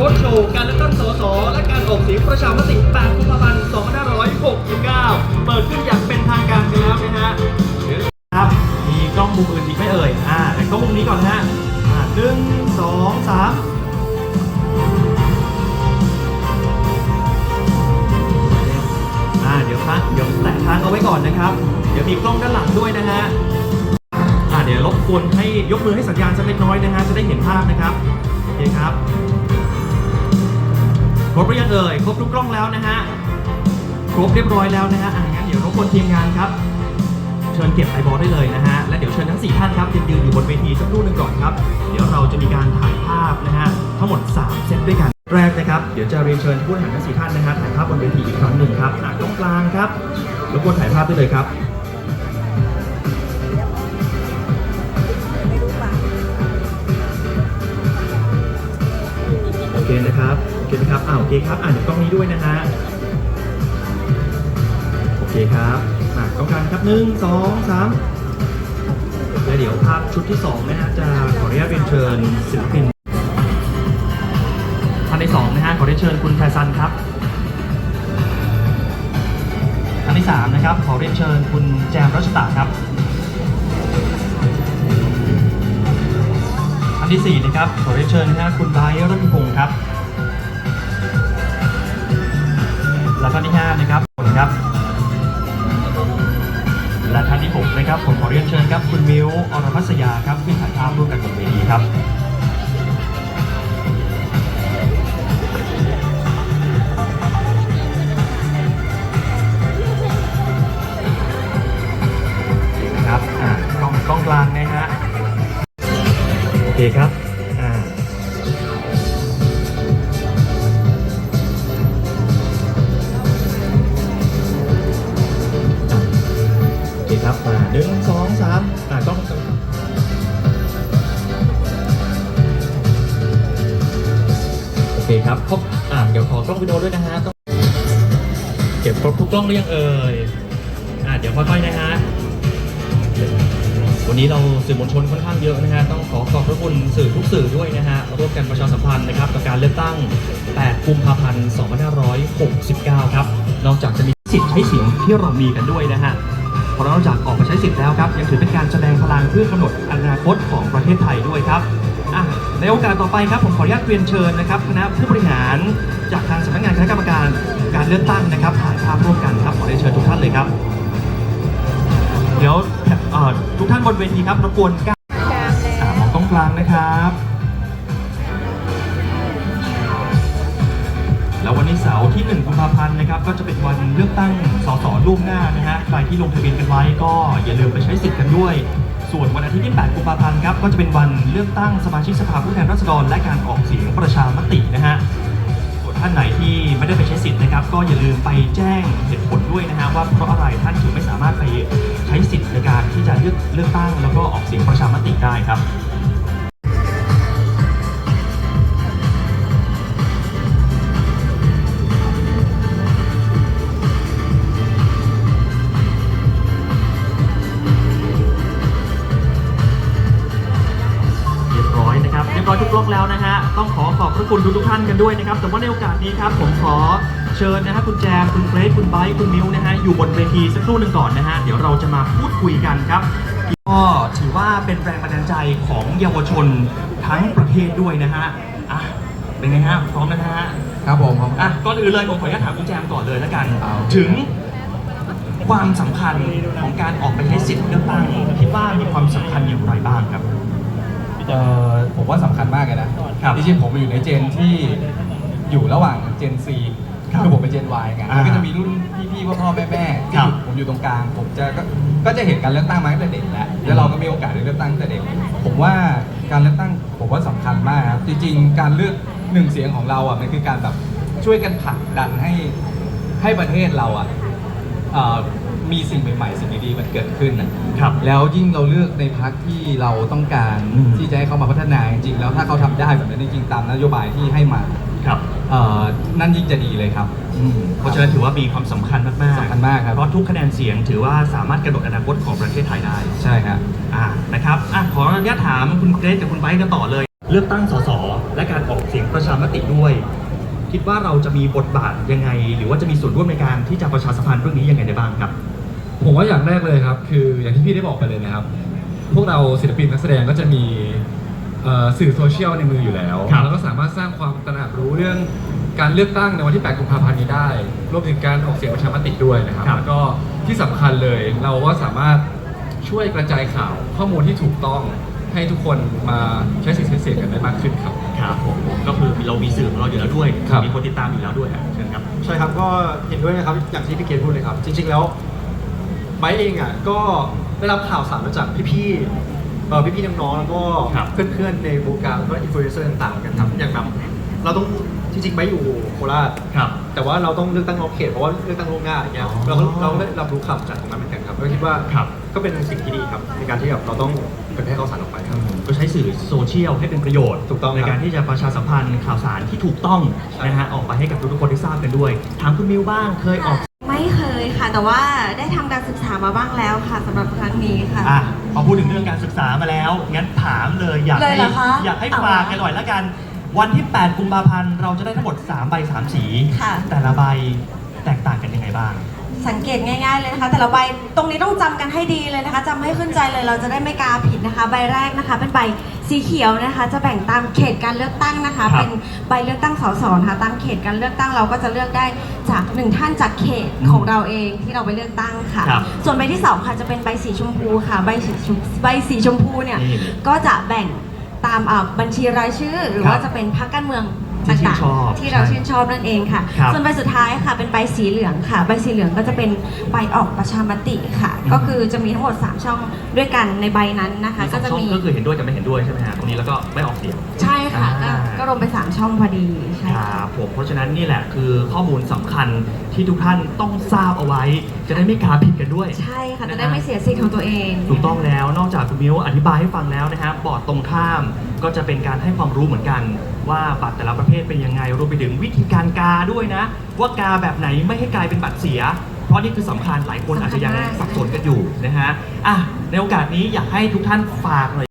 รถโชว์การเลือการออกเสียงประชามติ8กุมภาพันธ์2569 เปิดขึ้นอย่างเป็นทางการกันแล้วนะฮะครับ มีกล้องมุมอื่นอีกไหมเอ่ย อ่า แต่กล้องมุมนี้ก่อนนะฮะอ่าหนึ่งสองสามอ่า เดี๋ยวพักเดี๋ยวแตะทางเอาไว้ก่อนนะครับ เดี๋ยวมีกล้องด้านหลังด้วยนะฮะอ่าเดี๋ยวรบกวนให้ยกมือให้สัญญาณสักเล็กน้อยนะฮะจะได้เห็นภาพนะครับ โอเคครับ ครบหรือยังเอ่ยครบทุกกล้องแล้วนะฮะครบเรียบร้อยแล้วนะฮะอ่างั้นเดี๋ยวรบกวนทีมงานครับ เชิญเก็บไอบอลได้เลยนะฮะและเดี๋ยวเชิญทั้ง 4 ท่านครับยืนยืนอยู่บนเวทีสักครู่หนึ่งก่อนครับ เดี๋ยวเราจะมีการถ่ายภาพนะฮะทั้งหมด 3 เซตด้วยกันแรกนะครับเดี๋ยวจะเรียนเชิญผู้บริหารทั้ง4ท่านนะฮะถ่ายภาพบนเวทีอีกครั้งหนึ่งครับอะตรงกลางครับรบกวนถ่ายภาพได้เลยครับโอเคนะครับ เคครับอ่าโอเคครับอ่านกล้องนี้ด้วยนะฮะโอเคครับอะกล้องกลางครับหนึ่งสองสามและเดี๋ยวภาพชุดที่สองนะฮะจะขออนุญาตเรียนเชิญศิลปินท่านที่สองนะฮะขอเรียนเชิญคุณแพรซันครับท่านที่สามนะครับขอเรียนเชิญคุณแจมรัชตะครับท่านที่สี่นะครับขอเรียนเชิญนะฮะคุณไบร์รัตนพงศ์ครับ ท่านที่ห้านะครับผมครับ และท่านที่หกนะครับผมขอเรียนเชิญครับคุณมิวอรพัสยาครับขึ้นถ่ายภาพร่วมกันบนเวทีครับนะครับอ่ากล้องกล้องกลางนะฮะโอเคครับ ครับมาหนึ่งสองสามอ่ากล้องโอเคครับครบอ่าเดี๋ยวขอกล้องวิดีโอด้วยนะฮะเก็บครบทุกกล้องหรือยังเอ่ยอ่าเดี๋ยวค่อยๆนะฮะวันนี้เราสื่อมวลชนค่อนข้างเยอะนะฮะต้องขอขอบพระคุณสื่อทุกสื่อด้วยนะฮะร่วมกันประชาสัมพันธ์นะครับกับการเลือกตั้ง 8 กุมภาพันธ์ 2569 ครับ นอกจากจะมีสิทธิ์ใช้เสียงที่เรามีกันด้วยนะฮะ เพราะนอกจากออกมาใช้สิทธิ์แล้วครับยังถือเป็นการแสดงพลังเพื่อกำหนดอนาคตของประเทศไทยด้วยครับอะในโอกาสต่อไปครับผมขออนุญาตเรียนเชิญนะครับคณะผู้บริหารจากทางสำนักงานคณะกรรมการการเลือกตั้งนะครับถ่ายภาพร่วมกันครับขอเรียนเชิญทุกท่านเลยครับ เดี๋ยวเอ่อทุกท่านบนเวทีครับรบกวนก้าวอ่ามองตรงกลางนะครับ แล้ววันนี้เสาร์ที่ 1 กุมภาพันธ์นะครับก็จะเป็นวันเลือกตั้งสสล่วงหน้านะฮะใครที่ลงทะเบียนกันไว้ก็อย่าลืมไปใช้สิทธิ์กันด้วย ส่วนวันอาทิตย์ที่ 8 กุมภาพันธ์ครับก็จะเป็นวันเลือกตั้งสมาชิกสภาผู้แทนราษฎร และการออกเสียงประชามตินะฮะส่วนท่านไหนที่ไม่ได้ไปใช้สิทธิ์นะครับก็อย่าลืมไปแจ้งเหตุผลด้วยนะฮะว่าเพราะอะไรท่านถึงไม่สามารถไปใช้สิทธิ์ในการที่จะเลือกเลือกตั้ง แล้วก็ออกเสียงประชามติได้ครับ บเรียบร้อยทุกบล็อกแล้วนะฮะต้องขอขอบพระคุณทุกทุกๆท่านกันด้วยนะครับแต่ว่าในโอกาสนี้ครับผมขอเชิญนะฮะคุณแจมคุณเกรซคุณไบร์ทคุณมิวนะฮะอยู่บนเวทีสักครู่หนึ่งก่อนนะฮะเดี๋ยวเราจะมาพูดคุยกันครับก็ถือว่าเป็นแรงบันดาลใจของเยาวชนทั้งประเทศด้วยนะฮะอะเป็นไงฮะพร้อมนะฮะครับผมครับ อะก่อนอื่นเลยผมขออนุญาตถามคุณแจมก่อนเลยแล้วกัน เอา ถึงความสำคัญของการออกไปใช้สิทธิ์เลือกตั้งคิดว่ามีความสำคัญอย่างไรบ้างครับ เอ่อผมว่าสำคัญมากเลยนะครับจริงๆผมอยู่ในเจนที่อยู่ระหว่างเจน C ครับคือผมเป็นเจน Y ไงอ่าแล้วก็จะมีรุ่นพี่ๆพ่อๆแม่ๆที่ครับผมอยู่ตรงกลาง ผมจะก็ก็จะเห็นการเลือกตั้งมาตั้งแต่เด็กแล้วแล้วเราก็มีโอกาสได้เลือกตั้งตั้งแต่เด็ก ผมว่าการเลือกตั้งผมว่าสำคัญมากครับจริงๆ การเลือกหนึ่งเสียงของเราอะมันคือการแบบช่วยกันผลักดันให้ให้ประเทศเราอะ เอ่อ มีสิ่งใหม่ๆ สิ่งดีๆมันเกิดขึ้นอะครับ แล้วยิ่งเราเลือกในพักที่เราต้องการอืม ที่จะให้เขามาพัฒนาจริงๆแล้วถ้าเขาทำได้แบบนั้นจริงๆตามนโยบายที่ให้มาครับ เอ่อนั่นยิ่งจะดีเลยครับเพราะฉะนั้นถือว่ามีความสำคัญมากๆสำคัญมากครับ เพราะทุกคะแนนเสียงถือว่าสามารถกำหนดอนาคตของประเทศไทยได้ ใช่ครับ อ่า นะครับอะขออนุญาตถามคุณเกรซกับคุณไบร์ทกันต่อเลย เลือกตั้งสสและการออกเสียงประชามติด้วยคคิดว่าเราจะมีบทบาทยังไง หรือว่าจะมีส่วนร่วมในการที่จะประชาสัมพันธ์เรื่องนี้ยังไงได้บ้างครับ ผมว่าอย่างแรกเลยครับ คืออย่างที่พี่ได้บอกไปเลยนะครับ พวกเราศิลปินนักแสดงก็จะมีเอ่อสื่อโซเชียลในมืออยู่แล้วครับ แล้วก็สามารถสร้างความตระหนักรู้เรื่องการเลือกตั้งในวันที่ 8 กุมภาพันธ์นี้ได้ รวมถึงการออกเสียงประชามติด้วยนะครับครับแล้วก็ที่สำคัญเลยเราก็สามารถช่วยกระจายข่าวข้อมูลที่ถูกต้องให้ทุกคนมาใช้สิทธิ์ใช้เสียงกันได้มากขึ้นครับ ครับผมก็คือเรามีสื่อของเราอยู่แล้วด้วย ครับ มีคนติดตามอยู่แล้วด้วยอะเชิญครับ ใช่ครับก็เห็นด้วยนะครับอย่างที่พี่เกดพูดเลยครับ จริงๆแล้วไบร์ทเองอะก็ได้รับข่าวสารมาจากพี่ๆเอ่อพี่ๆน้องๆแล้วก็ครับเพื่อนๆในวงการแล้วก็อินฟลูเอนเซอร์ต่างๆกันครับอย่างแบบเราต้องจริงๆไบร์ทอยู่โคราชครับแต่ว่าเราต้องเลือกตั้งนอกเขตเพราะว่าเลือกตั้งล่วงหน้าอย่างเงี้ยอ๋อเราก็เราได้รับรู้ข่าวจากตรงนั้นเหมือนกันครับก็คิดว่าครับ ก็เป็นสิ่งที่ดีครับ ในการที่แบบเราต้องเผยแพร่ข่าวสารออกไปครับ ก็ใช้สื่อโซเชียลให้เป็นประโยชน์ถูกต้องในครับการที่จะประชาสัมพันธ์ข่าวสารที่ถูกต้องใช่ นะฮะออกไปให้กับทุกๆคนได้ทราบกันด้วย ถามคุณมิวบ้างเคยออก ไม่เคยค่ะ แต่ว่าได้ทำการศึกษามาบ้างแล้วค่ะสำหรับครั้งนี้ค่ะ อะพอพูดถึงเรื่องการศึกษามาแล้ว งั้นถามเลยอยากเลยให้เหรอคะอยากให้เอาฝากละกันหน่อยละกัน วันที่ 8 กุมภาพันธ์เราจะได้ทั้งหมด 3 ใบ 3 สี ค่ะ แต่ละใบแตกต่างกันยังไงบ้าง สังเกตง่ายๆเลยนะคะ แต่ละใบตรงนี้ต้องจำกันให้ดีเลยนะคะจำให้ขึ้นใจเลยเราจะได้ไม่กาผิดนะคะ ใบแรกนะคะ เป็นใบสีเขียวนะคะ จะแบ่งตามเขตการเลือกตั้งนะคะครับเป็นใบเลือกตั้งสสนะคะตามเขตการเลือกตั้งเราก็จะเลือกได้จากหนึ่งท่านจากเขตอืมของเราเองที่เราไปเลือกตั้งค่ะครับส่วนใบที่สองค่ะจะเป็นใบสีชมพูค่ะ ใบสีชมใบสีชมพูเนี่ยนี่ก็จะแบ่งตามอ่าบัญชีรายชื่อ หรือครับว่าจะเป็นพรรคการเมือง ที่ชื่นต่างชอบๆที่เราชื่นชอบนั่นเองค่ะ ครับส่วนใบสุดท้ายค่ะเป็นใบสีเหลืองค่ะ ใบสีเหลืองก็จะเป็นใบออกประชามติค่ะ อืม ก็คือจะมีทั้งหมด 3 ช่องด้วยกันในใบนั้นนะคะมีสก็องจะช่องมีก็คือเห็นด้วยกับไม่เห็นด้วยใช่ไหมฮะตรงนี้แล้วก็ไม่ออกเสียง ใช่ค่ะก็อ่า ก็รวมไป 3 ช่องพอดีใช่คค่ะ รับผมเพราะฉะนั้นนี่แหละคือข้อมูลสำคัญที่ทุกท่านต้องทราบเอาไว้ จะได้ไม่กาผิดกันด้วย ใช่ค่ะจะได้ไม่เสียสิทธิ์ของตัวเอง ถูกต้องแล้วนอกจาก คุณมิวอธิบายให้ฟังแล้วนะครับอร์ดตรงข้ามก็จะเป็นการให้ความรู้เหมือนกัน ว่าบัตรแต่ละประเภทเป็นยังไงรวมไปถึงวิธีการกาด้วยนะ ว่ากาแบบไหนไม่ให้กลายเป็นบัตรเสีย เพราะนี่คือสำคัญหลายคนอาจจะยังสับสนกันอยู่นะฮะอะในโอกาสนี้อยากให้ทุกท่านฝากหน่อย